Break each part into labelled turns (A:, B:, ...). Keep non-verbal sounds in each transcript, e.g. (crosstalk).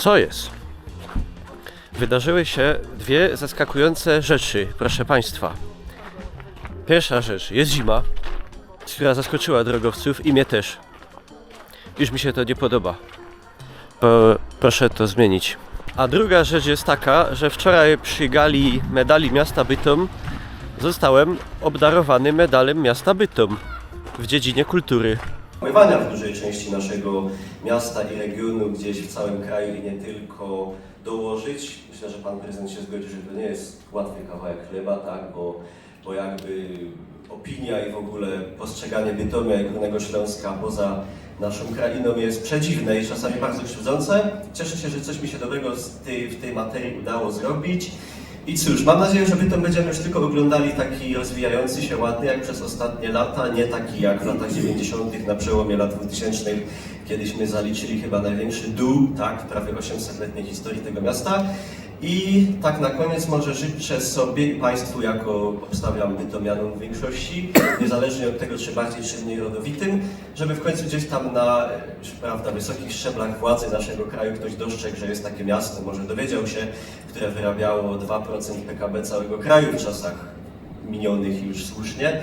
A: Co jest? Wydarzyły się dwie zaskakujące rzeczy, proszę Państwa. Pierwsza rzecz, jest zima, która zaskoczyła drogowców i mnie też. Już mi się to nie podoba. Proszę to zmienić. A druga rzecz jest taka, że wczoraj przy gali medali miasta Bytom zostałem obdarowany medalem miasta Bytom w dziedzinie kultury.
B: W części naszego miasta i regionu, gdzieś w całym kraju i nie tylko dołożyć. Myślę, że pan prezydent się zgodzi, że to nie jest łatwy kawałek chleba, tak, bo, bo jakby opinia i w ogóle postrzeganie Bytomia i Górnego Śląska poza naszą krainą jest przedziwne i czasami bardzo krzywdzące. Cieszę się, że coś mi się dobrego w tej materii udało zrobić. I cóż, mam nadzieję, że Bytom będziemy już tylko oglądali taki rozwijający się ładny jak przez ostatnie lata, nie taki jak w latach 90. na przełomie lat 2000, kiedyśmy zaliczyli chyba największy dół, tak, w prawie 800-letniej historii tego miasta. I tak na koniec może życzę sobie i Państwu, jako obstawiam Bytomianom w większości, niezależnie od tego, czy bardziej, czy mniej rodowitym, żeby w końcu gdzieś tam na prawda, wysokich szczeblach władzy naszego kraju ktoś dostrzegł, że jest takie miasto, może dowiedział się, które wyrabiało 2% PKB całego kraju w czasach minionych już słusznie.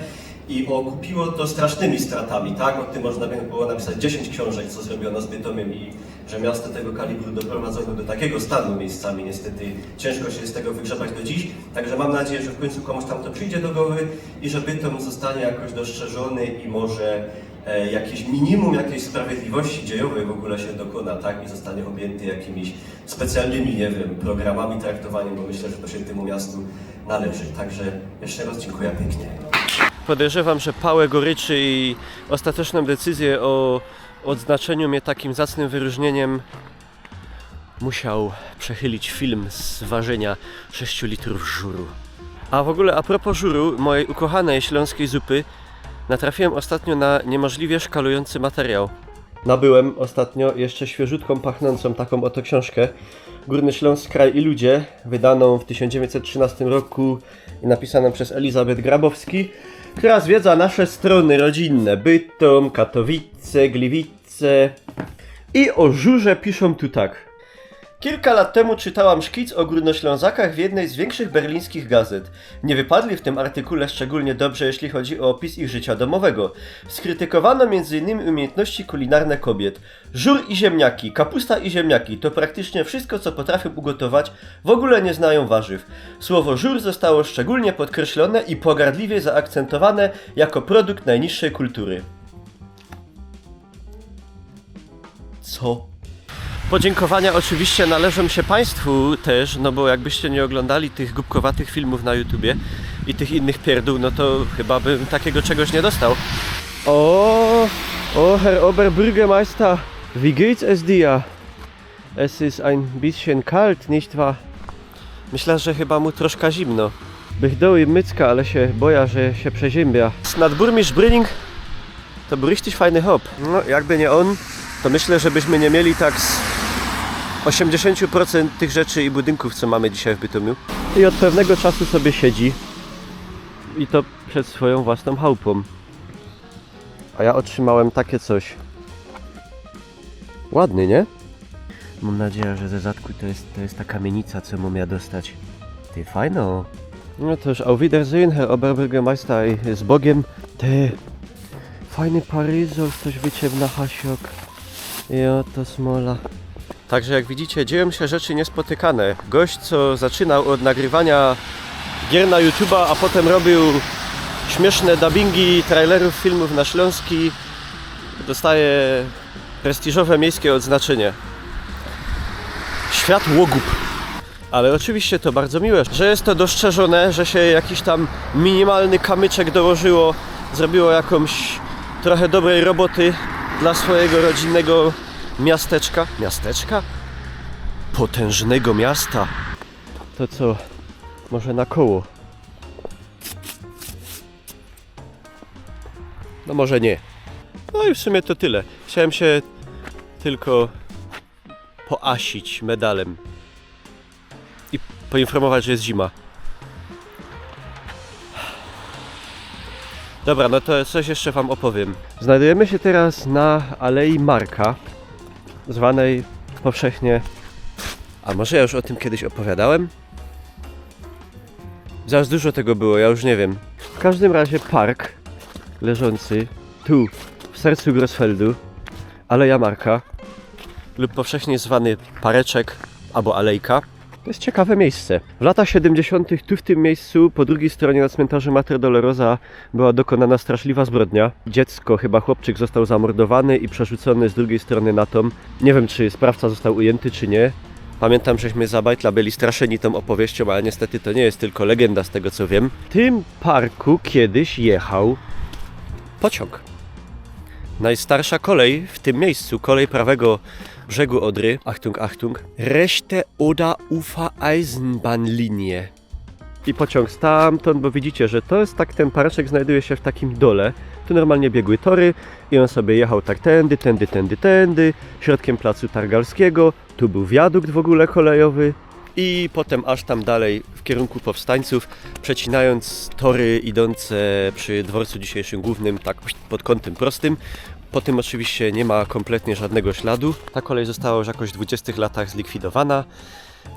B: I okupiło to strasznymi stratami, tak? O tym można by było napisać 10 książek, co zrobiono z Bytomiem i że miasto tego kalibru doprowadzono do takiego stanu miejscami. Niestety ciężko się z tego wygrzebać do dziś. Także mam nadzieję, że w końcu komuś tam to przyjdzie do głowy i że Bytom zostanie jakoś dostrzeżony i może e, jakieś minimum jakiejś sprawiedliwości dziejowej w ogóle się dokona, tak? I zostanie objęty jakimiś specjalnymi, nie wiem, programami traktowaniem, bo myślę, że to się temu miastu należy. Także jeszcze raz dziękuję pięknie.
A: Podejrzewam, że pałę goryczy i ostateczną decyzję o odznaczeniu mnie takim zacnym wyróżnieniem musiał przechylić film z ważenia 6 litrów żuru. A w ogóle a propos żuru, mojej ukochanej śląskiej zupy, natrafiłem ostatnio na niemożliwie szkalujący materiał. Nabyłem ostatnio jeszcze świeżutką, pachnącą taką oto książkę Górny Śląsk, Kraj i Ludzie, wydaną w 1913 roku i napisaną przez Elizabeth Grabowski, która zwiedza nasze strony rodzinne Bytom, Katowice, Gliwice i o żurze piszą tu tak. Kilka lat temu czytałam szkic o Górnoślązakach w jednej z większych berlińskich gazet. Nie wypadli w tym artykule szczególnie dobrze, jeśli chodzi o opis ich życia domowego. Skrytykowano m.in. umiejętności kulinarne kobiet. Żur i ziemniaki, kapusta i ziemniaki to praktycznie wszystko, co potrafią ugotować, w ogóle nie znają warzyw. Słowo żur zostało szczególnie podkreślone i pogardliwie zaakcentowane jako produkt najniższej kultury. Co? Podziękowania oczywiście należą się Państwu też, no bo jakbyście nie oglądali tych głupkowatych filmów na YouTubie i tych innych pierdół, no to chyba bym takiego czegoś nie dostał. O, o Herr Oberbürgermeister, wie geht's es dir? Es ist ein bisschen kalt, nicht wahr? Myślę, że chyba mu troszkę zimno. Bych dał im mycka, ale się boję, że się przeziębia. Nadburmistrz Bryning to był richtig fajny hop. No, jakby nie on, to myślę, żebyśmy nie mieli tak z 80% tych rzeczy i budynków, co mamy dzisiaj w Bytomiu. I od pewnego czasu sobie siedzi i to przed swoją własną chałupą. A ja otrzymałem takie coś. Ładny, nie? Mam nadzieję, że ze zadku to jest, to jest ta kamienica, co mam ja dostać. Ty, fajno. No to już auf Wiedersehen, Herr Oberbürgermeister z Bogiem. Ty, fajny Paryzol, coś wyciemna Hasiok. Jo, to smola. Także jak widzicie, dzieją się rzeczy niespotykane. Gość, co zaczynał od nagrywania gier na YouTube'a, a potem robił śmieszne dubbingi trailerów filmów na Śląski, dostaje prestiżowe miejskie odznaczenie. Świat łogub. Ale oczywiście to bardzo miłe, że jest to dostrzeżone, że się jakiś tam minimalny kamyczek dołożyło, zrobiło jakąś trochę dobrej roboty dla swojego rodzinnego miasteczka. Miasteczka? Potężnego miasta. To co? Może na koło? No może nie. No i w sumie to tyle. Chciałem się tylko poasić medalem i poinformować, że jest zima. Dobra, no to coś jeszcze Wam opowiem. Znajdujemy się teraz na Alei Marka, zwanej powszechnie A może ja już o tym kiedyś opowiadałem? Zaraz dużo tego było, ja już nie wiem. W każdym razie park leżący tu, w sercu Grosfeldu, Aleja Marka, lub powszechnie zwany Pareczek albo Alejka. To jest ciekawe miejsce. W latach 70. tu w tym miejscu, po drugiej stronie na cmentarzu Mater Dolorosa była dokonana straszliwa zbrodnia. Dziecko, chyba chłopczyk, został zamordowany i przerzucony z drugiej strony na tom. Nie wiem, czy sprawca został ujęty, czy nie. Pamiętam, żeśmy za Bajtla byli straszeni tą opowieścią, ale niestety to nie jest tylko legenda z tego co wiem. W tym parku kiedyś jechał pociąg. Najstarsza kolej w tym miejscu, kolej prawego brzegu Odry, Achtung, Achtung, Rechte Oder Ufer Eisenbahnlinie. I pociąg stamtąd, bo widzicie, że to jest tak, ten parczek znajduje się w takim dole. Tu normalnie biegły tory i on sobie jechał tak tędy, tędy, tędy, tędy, środkiem placu Targalskiego. Tu był wiadukt w ogóle kolejowy. I potem aż tam dalej w kierunku powstańców, przecinając tory idące przy dworcu dzisiejszym głównym, tak pod kątem prostym. Po tym oczywiście nie ma kompletnie żadnego śladu. Ta kolej została już jakoś w 20 latach zlikwidowana.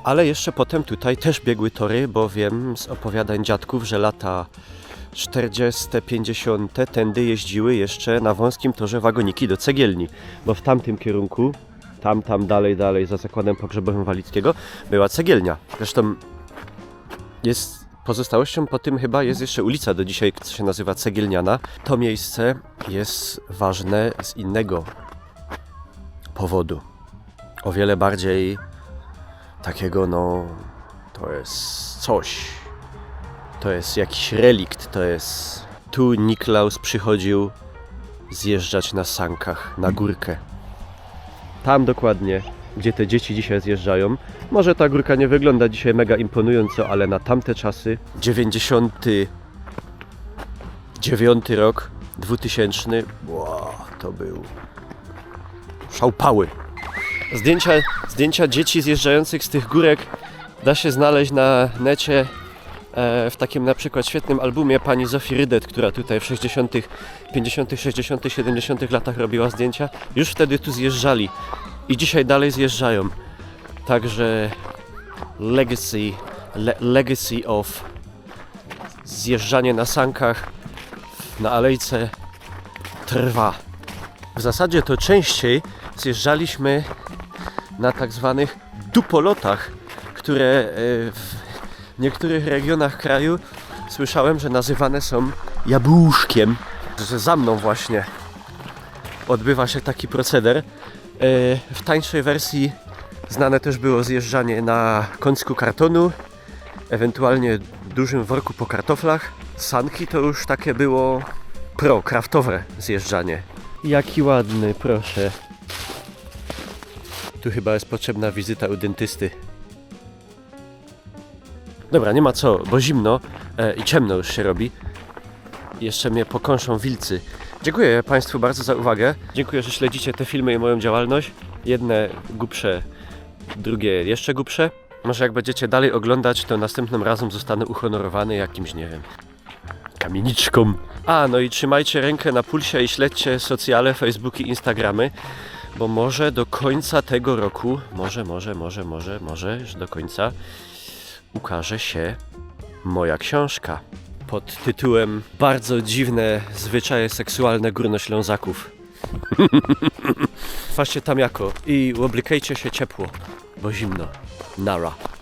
A: Ale jeszcze potem tutaj też biegły tory, bo wiem z opowiadań dziadków, że lata 40., 50. tędy jeździły jeszcze na wąskim torze wagoniki do cegielni, bo w tamtym kierunku, tam, tam, dalej, dalej, za zakładem pogrzebowym Walickiego, była cegielnia. Zresztą jest pozostałością po tym chyba jest jeszcze ulica do dzisiaj, co się nazywa Cegielniana. To miejsce jest ważne z innego powodu. O wiele bardziej takiego, no, to jest coś. To jest jakiś relikt, to jest... Tu Niklaus przychodził zjeżdżać na sankach, na górkę. Tam dokładnie, gdzie te dzieci dzisiaj zjeżdżają. Może ta górka nie wygląda dzisiaj mega imponująco, ale na tamte czasy, 99 rok, 2000, wow, to był szałpały. Zdjęcia, zdjęcia dzieci zjeżdżających z tych górek da się znaleźć na necie e, w takim na przykład świetnym albumie pani Zofii Rydet, która tutaj w 60., 50., 60., 70. latach robiła zdjęcia. Już wtedy tu zjeżdżali i dzisiaj dalej zjeżdżają. Także legacy, le, legacy of zjeżdżanie na sankach na alejce trwa. W zasadzie to częściej zjeżdżaliśmy na tak zwanych dupolotach, które e, w niektórych regionach kraju słyszałem, że nazywane są jabłuszkiem. Że za mną właśnie odbywa się taki proceder. E, W tańszej wersji znane też było zjeżdżanie na końsku kartonu, ewentualnie dużym worku po kartoflach. Sanki to już takie było pro, kraftowe zjeżdżanie. Jaki ładny, proszę. Tu chyba jest potrzebna wizyta u dentysty. Dobra, nie ma co, bo zimno e, i ciemno już się robi. Jeszcze mnie pokąszą wilcy. Dziękuję Państwu bardzo za uwagę. Dziękuję, że śledzicie te filmy i moją działalność. Jedne głupsze, drugie jeszcze głupsze. Może jak będziecie dalej oglądać, to następnym razem zostanę uhonorowany jakimś, nie wiem, kamieniczką. A, no i trzymajcie rękę na pulsie i śledźcie socjale, Facebooki, Instagramy, bo może do końca tego roku, może, może, może, może, może, już do końca ukaże się moja książka pod tytułem Bardzo dziwne zwyczaje seksualne górnoślązaków. (laughs) Właśnie tam jako i łoblikajcie się ciepło, bo zimno. Nara.